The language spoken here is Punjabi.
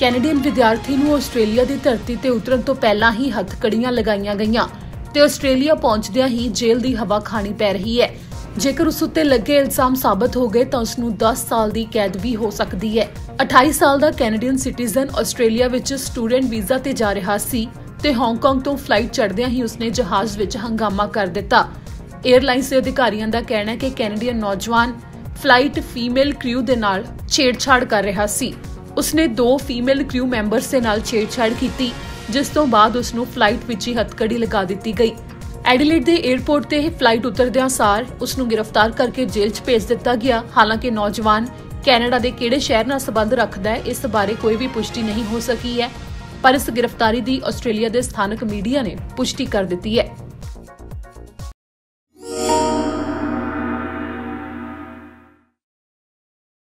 ਕੈਨੇਡੀਅਨ ਵਿਦਿਆਰਥੀ ਨੂੰ ਆਸਟ੍ਰੇਲੀਆ ਦੀ ਧਰਤੀ ਤੇ ਉਤਰਨ ਤੋਂ ਪਹਿਲਾਂ ਹੀ ਹੱਥਕੜੀਆਂ ਲਗਾਈਆਂ ਗਈਆਂ ਤੇ ਆਸਟ੍ਰੇਲੀਆ ਪਹੁੰਚਦਿਆਂ ਹੀ ਜੇਲ੍ਹ ਦੀ ਹਵਾ ਖਾਣੀ ਪੈ ਰਹੀ ਹੈ। ਜੇਕਰ ਉਸ ਉੱਤੇ ਲੱਗੇ ਇਲਜ਼ਾਮ ਸਾਬਤ ਹੋ ਗਏ ਤਾਂ ਉਸ ਨੂੰ 10 ਸਾਲ ਦੀ ਕੈਦ ਵੀ ਹੋ ਸਕਦੀ ਹੈ। 28 ਸਾਲ ਦਾ ਕੈਨੇਡੀਅਨ ਸਿਟੀਜ਼ਨ ਆਸਟ੍ਰੇਲੀਆ ਵਿੱਚ ਸਟੂਡੈਂਟ ਵੀਜ਼ਾ ਤੇ ਜਾ ਰਿਹਾ ਸੀ ਤੇ ਹਾਂਗਕਾਂਗ ਤੋਂ ਫਲਾਈਟ ਚੜ੍ਹਦਿਆਂ ਹੀ ਉਸਨੇ ਜਹਾਜ਼ ਵਿੱਚ ਹੰਗਾਮਾ ਕਰ ਦਿੱਤਾ। 에ਅਰਲਾਈਨਸ ਦੇ ਅਧਿਕਾਰੀਆਂ ਦਾ ਕਹਿਣਾ ਹੈ ਕਿ ਕੈਨੇਡੀਅਨ ਨੌਜਵਾਨ ਫਲਾਈਟ ਫੀਮੇਲ ਕ੍ਰਿਊ ਦੇ ਨਾਲ ਛੇੜਛਾੜ ਕਰ ਰਿਹਾ ਸੀ। ਉਸਨੇ ਦੋ ਫੀਮੇਲ ਕ੍ਰਿਊ ਮੈਂਬਰਸ ਦੇ ਨਾਲ ਛੇੜਛਾੜ ਕੀਤੀ, ਜਿਸ ਤੋਂ ਬਾਅਦ ਉਸ ਨੂੰ ਫਲਾਈਟ ਵਿੱਚ ਹੀ ਹੱਥਕੜੀ ਲਗਾ ਦਿੱਤੀ ਗਈ। ਐਡੀਲੇਡ ਦੇ 에ਅਰਪੋਰਟ ਤੇ ਇਹ ਫਲਾਈਟ ਉਤਰਦਿਆਂ ਸਾਰ ਉਸ ਨੂੰ ਗ੍ਰਿਫਤਾਰ ਕਰਕੇ ਜੇਲ੍ਹ 'ਚ ਭੇਜ ਦਿੱਤਾ ਗਿਆ। ਹਾਲਾਂਕਿ ਨੌਜਵਾਨ ਕੈਨੇਡਾ ਦੇ ਕਿਹੜੇ ਸ਼ਹਿਰ ਨਾਲ ਸੰਬੰਧ ਰੱਖਦਾ ਹੈ, ਇਸ ਬਾਰੇ ਕੋਈ ਵੀ ਪੁਸ਼ਟੀ ਨਹੀਂ ਹੋ ਸਕੀ ਹੈ, ਪਰ ਇਸ ਗ੍ਰਿਫਤਾਰੀ ਦੀ ਆਸਟ੍ਰੇਲੀਆ ਦੇ ਸਥਾਨਕ ਮੀਡੀਆ ਨੇ ਪੁਸ਼ਟੀ ਕਰ ਦਿੱਤੀ ਹੈ।